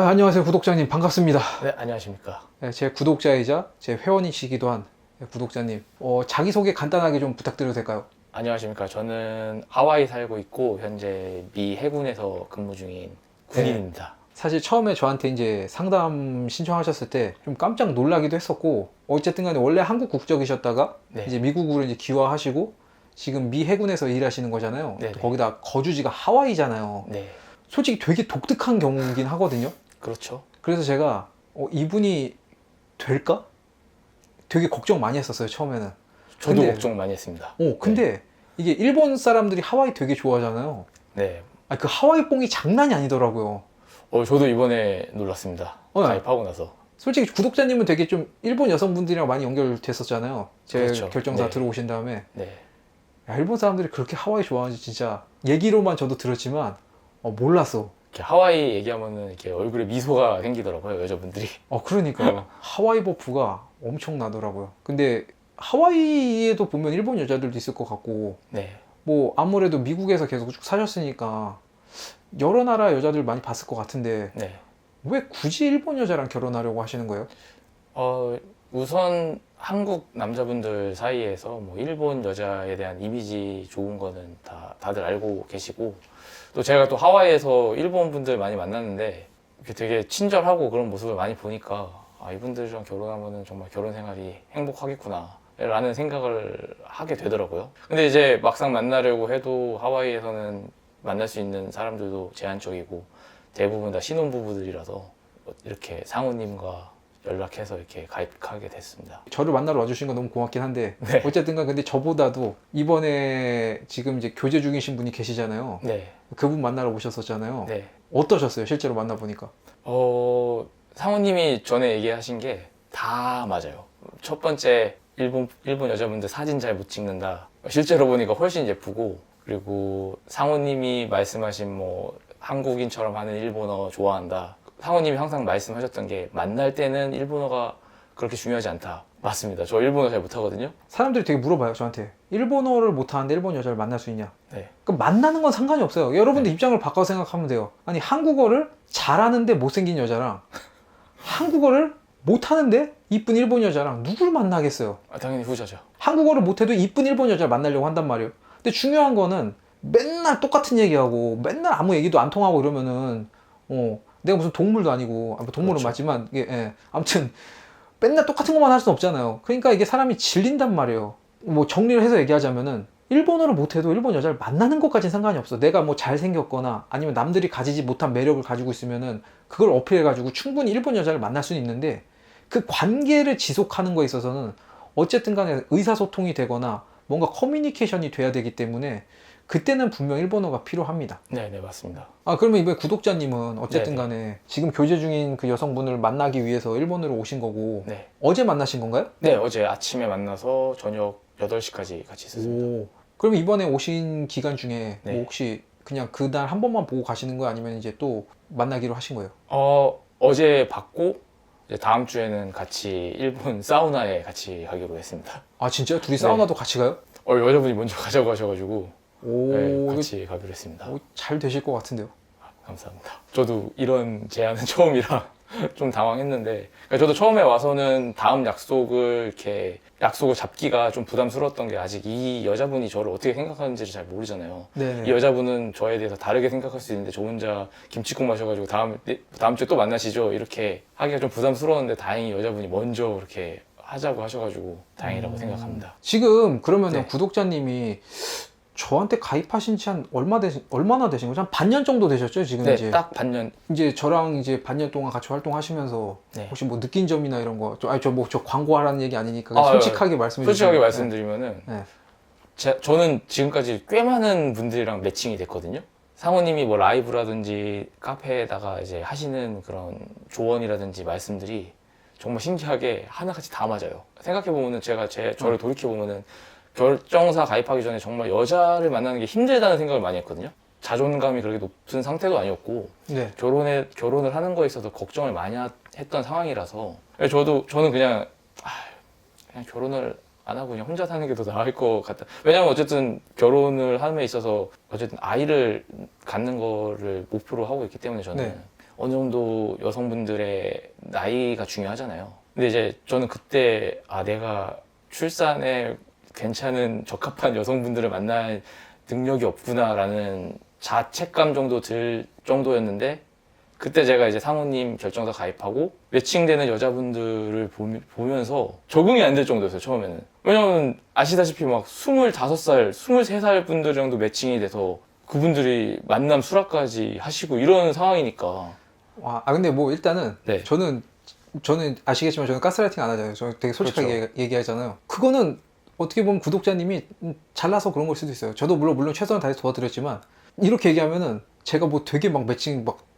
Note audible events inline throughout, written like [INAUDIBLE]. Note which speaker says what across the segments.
Speaker 1: 아, 안녕하세요 구독자님 반갑습니다.
Speaker 2: 네, 안녕하십니까.
Speaker 1: 네, 제 구독자이자 제 회원이시기도 한 네, 구독자님 어, 자기 소개 간단하게 좀 부탁드려도 될까요?
Speaker 2: 안녕하십니까. 저는 하와이 살고 있고 현재 미 해군에서 근무 중인 군인입니다.
Speaker 1: 사실 처음에 저한테 이제 상담 신청하셨을 때 좀 깜짝 놀라기도 했었고 어쨌든 간에 원래 한국 국적이셨다가
Speaker 2: 네.
Speaker 1: 이제 미국으로 이제 귀화하시고 지금 미 해군에서 일하시는 거잖아요.
Speaker 2: 네네.
Speaker 1: 또 거기다 거주지가 하와이잖아요.
Speaker 2: 네,
Speaker 1: 솔직히 되게 독특한 경우긴 하거든요.
Speaker 2: 그렇죠.
Speaker 1: 그래서 제가 어, 이분이 될까? 되게 걱정 많이 했었어요 처음에는.
Speaker 2: 저도
Speaker 1: 근데-
Speaker 2: 걱정 많이 했습니다.
Speaker 1: 어, 근데 이게 일본 사람들이 하와이 되게 좋아하잖아요.
Speaker 2: 네.
Speaker 1: 아, 그 하와이 뽕이 장난이 아니더라고요.
Speaker 2: 어, 저도 이번에 놀랐습니다.
Speaker 1: 어,
Speaker 2: 가입하고 나서.
Speaker 1: 솔직히 구독자님은 되게 좀 일본 여성분들이랑 많이 연결됐었잖아요. 제
Speaker 2: 그렇죠.
Speaker 1: 결정사
Speaker 2: 네.
Speaker 1: 들어오신 다음에
Speaker 2: 네.
Speaker 1: 야, 일본 사람들이 그렇게 하와이 좋아하는지 진짜 얘기로만 저도 들었지만 어, 몰랐어.
Speaker 2: 이렇게 하와이 얘기하면은 이렇게 얼굴에 미소가 생기더라고요, 여자분들이.
Speaker 1: 어, 그러니까요. 하와이 버프가 엄청 나더라고요. 근데 하와이에도 보면 일본 여자들도 있을 것 같고
Speaker 2: 네.
Speaker 1: 뭐 아무래도 미국에서 계속 쭉 사셨으니까 여러 나라 여자들 많이 봤을 것 같은데
Speaker 2: 네.
Speaker 1: 왜 굳이 일본 여자랑 결혼하려고 하시는 거예요?
Speaker 2: 어, 우선 한국 남자분들 사이에서 뭐 일본 여자에 대한 이미지 좋은 거는 다 다들 알고 계시고 또 제가 또 하와이에서 일본 분들 많이 만났는데 되게 친절하고 그런 모습을 많이 보니까 아 이분들이랑 결혼하면은 정말 결혼 생활이 행복하겠구나 라는 생각을 하게 되더라고요. 근데 이제 막상 만나려고 해도 하와이에서는 만날 수 있는 사람들도 제한적이고 대부분 다 신혼부부들이라서 이렇게 상우님과 연락해서 이렇게 가입하게 됐습니다.
Speaker 1: 저를 만나러 와주신 건 너무 고맙긴 한데 [LAUGHS]
Speaker 2: 네.
Speaker 1: 어쨌든간 근데 저보다도 이번에 지금 이제 교제 중이신 분이 계시잖아요.
Speaker 2: 네,
Speaker 1: 그분 만나러 오셨었잖아요.
Speaker 2: 네.
Speaker 1: 어떠셨어요? 실제로 만나 보니까?
Speaker 2: 어, 상우님이 전에 얘기하신 게 다 맞아요. 첫 번째, 일본, 일본 여자분들 사진 잘 못 찍는다. 실제로 보니까 훨씬 예쁘고, 그리고 상우님이 말씀하신 뭐, 한국인처럼 하는 일본어 좋아한다. 상우님이 항상 말씀하셨던 게, 만날 때는 일본어가 그렇게 중요하지 않다. 맞습니다. 저 일본어 잘 못하거든요.
Speaker 1: 사람들이 되게 물어봐요 저한테 일본어를 못하는데 일본 여자를 만날 수 있냐?
Speaker 2: 네.
Speaker 1: 그럼 만나는 건 상관이 없어요. 여러분들 입장을 바꿔 생각하면 돼요. 아니 한국어를 잘하는데 못생긴 여자랑 한국어를 못하는데 이쁜 일본 여자랑 누굴 만나겠어요?
Speaker 2: 아, 당연히 후자죠.
Speaker 1: 한국어를 못해도 이쁜 일본 여자를 만나려고 한단 말이에요. 근데 중요한 거는 맨날 똑같은 얘기하고 맨날 아무 얘기도 안 통하고 이러면은 어 내가 무슨 동물도 아니고 아, 뭐 동물은
Speaker 2: 그렇죠.
Speaker 1: 맞지만 이게 예, 아무튼 맨날 똑같은 것만 할 수는 없잖아요. 그러니까 이게 사람이 질린단 말이에요. 뭐 정리를 해서 얘기하자면은 일본어를 못해도 일본 여자를 만나는 것까지는 상관이 없어. 내가 뭐 잘생겼거나 아니면 남들이 가지지 못한 매력을 가지고 있으면은 그걸 어필해가지고 충분히 일본 여자를 만날 수는 있는데 그 관계를 지속하는 거에 있어서는 어쨌든 간에 의사소통이 되거나 뭔가 커뮤니케이션이 돼야 되기 때문에 그때는 분명 일본어가 필요합니다.
Speaker 2: 네, 네, 맞습니다.
Speaker 1: 아, 그러면 이번에 구독자님은 어쨌든
Speaker 2: 네네.
Speaker 1: 간에 지금 교제 중인 그 여성분을 만나기 위해서 일본으로 오신 거고
Speaker 2: 네.
Speaker 1: 어제 만나신 건가요?
Speaker 2: 네, 어제 아침에 만나서 저녁 8시까지 같이 있었습니다.
Speaker 1: 오. 그럼 이번에 오신 기간 중에
Speaker 2: 네.
Speaker 1: 뭐 혹시 그냥 그날 한 번만 보고 가시는 거예요? 아니면 이제 또 만나기로 하신 거예요?
Speaker 2: 어, 어제 받고 이제 다음 주에는 같이 일본 [LAUGHS] 사우나에 같이 가기로 했습니다.
Speaker 1: 아, 진짜요? 둘이
Speaker 2: 네.
Speaker 1: 사우나도 같이 가요?
Speaker 2: 어, 여자분이 먼저 가자고 하셔가지고
Speaker 1: 오,
Speaker 2: 네, 같이 가기로 했습니다.
Speaker 1: 오, 잘 되실 것 같은데요?
Speaker 2: 감사합니다. 저도 이런 제안은 [LAUGHS] 처음이라 좀 당황했는데 그러니까 저도 처음에 와서는 다음 약속을 이렇게 약속을 잡기가 좀 부담스러웠던 게 아직 이 여자분이 저를 어떻게 생각하는지를 잘 모르잖아요.
Speaker 1: 네.
Speaker 2: 이 여자분은 저에 대해서 다르게 생각할 수 있는데 저 혼자 김치국 마셔가지고 다음 네, 다음 주에 또 만나시죠 이렇게 하기가 좀 부담스러웠는데 다행히 여자분이 먼저 그렇게 하자고 하셔가지고 다행이라고 생각합니다.
Speaker 1: 지금 그러면 은
Speaker 2: 네.
Speaker 1: 구독자님이 저한테 가입하신 지 한 얼마 되신 얼마나 되신 거죠? 한 반년 정도 되셨죠? 지금
Speaker 2: 네,
Speaker 1: 이제
Speaker 2: 딱 반년.
Speaker 1: 이제 저랑 이제 반년 동안 같이 활동하시면서
Speaker 2: 네.
Speaker 1: 혹시 뭐 느낀 점이나 이런 거, 저, 아니 저뭐 저 광고하라는 얘기 아니니까
Speaker 2: 아,
Speaker 1: 솔직하게 말씀해 주세요.
Speaker 2: 솔직하게 말씀드리면은
Speaker 1: 네.
Speaker 2: 제- 저는 지금까지 꽤 많은 분들이랑 매칭이 됐거든요. 상호님이 뭐 라이브라든지 카페에다가 이제 하시는 그런 조언이라든지 말씀들이 정말 신기하게 하나같이 다 맞아요. 생각해 보면은 제가 제 저를
Speaker 1: 음.
Speaker 2: 돌이켜 보면은 결정사 가입하기 전에 정말 여자를 만나는 게 힘들다는 생각을 많이 했거든요. 자존감이 그렇게 높은 상태도 아니었고
Speaker 1: 네.
Speaker 2: 결혼에 결혼을 하는 거에 있어서 걱정을 많이 하- 했던 상황이라서 저도 저는 그냥 아, 그냥 결혼을 안 하고 그냥 혼자 사는 게 더 나을 것 같다. 왜냐면 어쨌든 결혼을 함에 있어서 어쨌든 아이를 갖는 거를 목표로 하고 있기 때문에 저는
Speaker 1: 네.
Speaker 2: 어느 정도 여성분들의 나이가 중요하잖아요. 근데 이제 저는 그때 아 내가 출산에 괜찮은 적합한 여성분들을 만날 능력이 없구나라는 자책감 정도 들 정도였는데 그때 제가 이제 상호님 결정서 가입하고 매칭되는 여자분들을 보면서 적응이 안 될 정도였어요 처음에는 왜냐면 아시다시피 막 25살, 23살 분들 정도 매칭이 돼서 그분들이 만남 수락까지 하시고 이런 상황이니까
Speaker 1: 와, 아 근데 뭐 일단은
Speaker 2: 네.
Speaker 1: 저는 저는 아시겠지만 저는 가스라이팅 안 하잖아요. 저는 되게 솔직하게
Speaker 2: 그렇죠.
Speaker 1: 얘기- 얘기하잖아요. 그거는 어떻게 보면 구독자님이 음, 잘나서 그런 걸 수도 있어요. 저도 물론 물론 최선을 다해서 도와드렸지만 이렇게 얘기하면은 제가 뭐 되게 막 매칭 막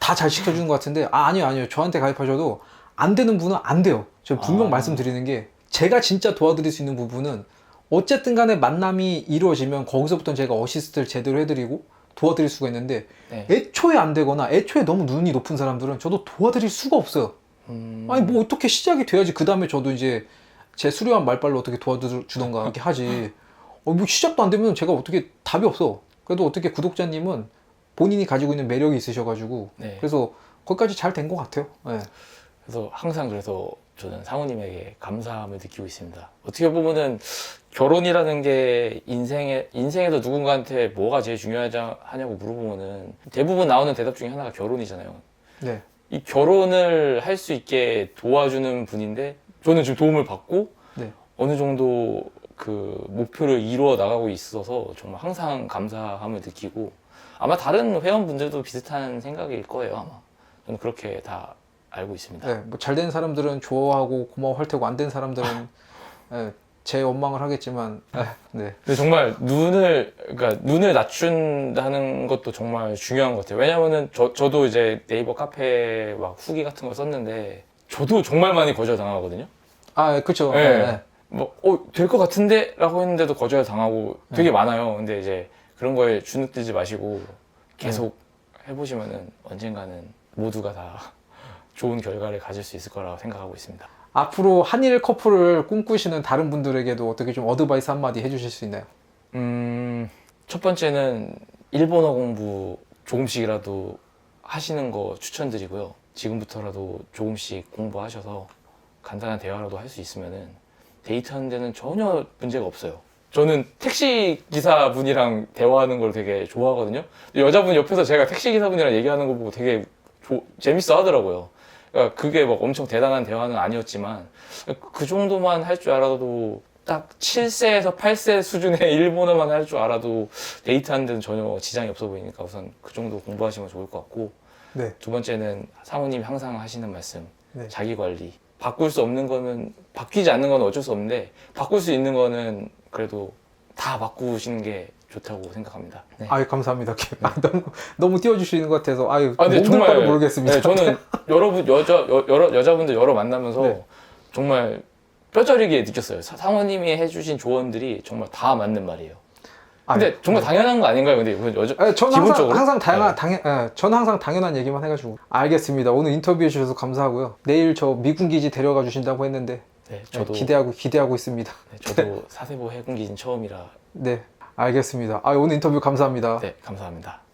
Speaker 1: 다 잘 시켜주는 것 같은데 아 아니요 아니요 저한테 가입하셔도 안 되는 분은 안 돼요. 저 분명
Speaker 2: 아.
Speaker 1: 말씀드리는 게 제가 진짜 도와드릴 수 있는 부분은 어쨌든 간에 만남이 이루어지면 거기서부터 제가 어시스트를 제대로 해드리고 도와드릴 수가 있는데
Speaker 2: 네.
Speaker 1: 애초에 안 되거나 애초에 너무 눈이 높은 사람들은 저도 도와드릴 수가 없어요.
Speaker 2: 음,
Speaker 1: 아니 뭐 어떻게 시작이 돼야지 그 다음에 저도 이제 제 수려한 말빨로 어떻게 도와주던가 이렇게 하지. 어, 뭐 시작도 안 되면 제가 어떻게 답이 없어. 그래도 어떻게 구독자님은 본인이 가지고 있는 매력이 있으셔가지고
Speaker 2: 네.
Speaker 1: 그래서 거기까지 잘 된 것 같아요. 네.
Speaker 2: 그래서 항상 그래서 저는 상우님에게 감사함을 느끼고 있습니다. 어떻게 보면은 결혼이라는 게 인생에 인생에서 누군가한테 뭐가 제일 중요하냐고 물어보면은 대부분 나오는 대답 중에 하나가 결혼이잖아요.
Speaker 1: 네.
Speaker 2: 이 결혼을 할 수 있게 도와주는 분인데 저는 지금 도움을 받고
Speaker 1: 네.
Speaker 2: 어느 정도 그 목표를 이루어 나가고 있어서 정말 항상 감사함을 느끼고 아마 다른 회원분들도 비슷한 생각일 거예요 아마 저는 그렇게 다 알고 있습니다.
Speaker 1: 네. 뭐 잘된 사람들은 좋아하고 고마워할 테고 안 된 사람들은 [LAUGHS] 네, 제 원망을 하겠지만 네.
Speaker 2: 근데 정말 눈을 그러니까 눈을 낮춘다는 것도 정말 중요한 것 같아요. 왜냐면은 저 저도 이제 네이버 카페 막 후기 같은 거 썼는데 저도 정말 많이 거절 당하거든요.
Speaker 1: 아 그렇죠.
Speaker 2: 네.
Speaker 1: 네. 네.
Speaker 2: 뭐, 어, 될 것 같은데? 라고 했는데도 거절 당하고 되게 많아요. 근데 이제 그런 거에 주눅들지 마시고 계속 해보시면은 언젠가는 모두가 다 [LAUGHS] 좋은 결과를 가질 수 있을 거라고 생각하고 있습니다.
Speaker 1: 앞으로 한일 커플을 꿈꾸시는 다른 분들에게도 어떻게 좀 어드바이스 한마디 해주실 수 있나요?
Speaker 2: 음, 첫 번째는 일본어 공부 조금씩이라도 하시는 거 추천드리고요. 지금부터라도 조금씩 공부하셔서 간단한 대화라도 할 수 있으면은 데이트하는 데는 전혀 문제가 없어요. 저는 택시 기사분이랑 대화하는 걸 되게 좋아하거든요. 여자분 옆에서 제가 택시 기사분이랑 얘기하는 거 보고 되게 조- 재밌어 하더라고요. 그러니까 그게 막 엄청 대단한 대화는 아니었지만 그 정도만 할 줄 알아도 딱 7세에서 8세 수준의 [LAUGHS] 일본어만 할 줄 알아도 데이트하는 데는 전혀 지장이 없어 보이니까 우선 그 정도 공부하시면 좋을 것 같고
Speaker 1: 네.
Speaker 2: 두 번째는 사모님이 항상 하시는 말씀
Speaker 1: 네.
Speaker 2: 자기 관리 바꿀 수 없는 거는 바뀌지 않는 건 어쩔 수 없는데 바꿀 수 있는 거는 그래도 다 바꾸시는 게 좋다고 생각합니다. 네.
Speaker 1: 아유 감사합니다. [LAUGHS] 아, 너무 너무 띄워주시는 것 같아서 아유
Speaker 2: 아, 근데
Speaker 1: 몸둘 바를 모르겠습니다.
Speaker 2: 네, 저는 [LAUGHS] 여러분 여자 여, 여러 여자분들 여러 만나면서
Speaker 1: 네.
Speaker 2: 정말 뼈저리게 느꼈어요. 사- 상호님이 해주신 조언들이 정말 다 맞는 말이에요. 근데
Speaker 1: 아유,
Speaker 2: 정말 당연한 거 아닌가요? 근데 이건 여자
Speaker 1: 네, 저는 항상,
Speaker 2: 기본적으로?
Speaker 1: 항상 다양한
Speaker 2: 네.
Speaker 1: 당연, 예, 저는 항상 당연한 얘기만 해가지고 알겠습니다. 오늘 인터뷰해 주셔서 감사하고요. 내일 저 미군 기지 데려가 주신다고 했는데
Speaker 2: 네,
Speaker 1: 네,
Speaker 2: 저도
Speaker 1: 기대하고 기대하고 있습니다.
Speaker 2: 네, 저도 사세보 해군 기진 처음이라
Speaker 1: 네, 알겠습니다. 아 오늘 인터뷰 감사합니다.
Speaker 2: 네 감사합니다.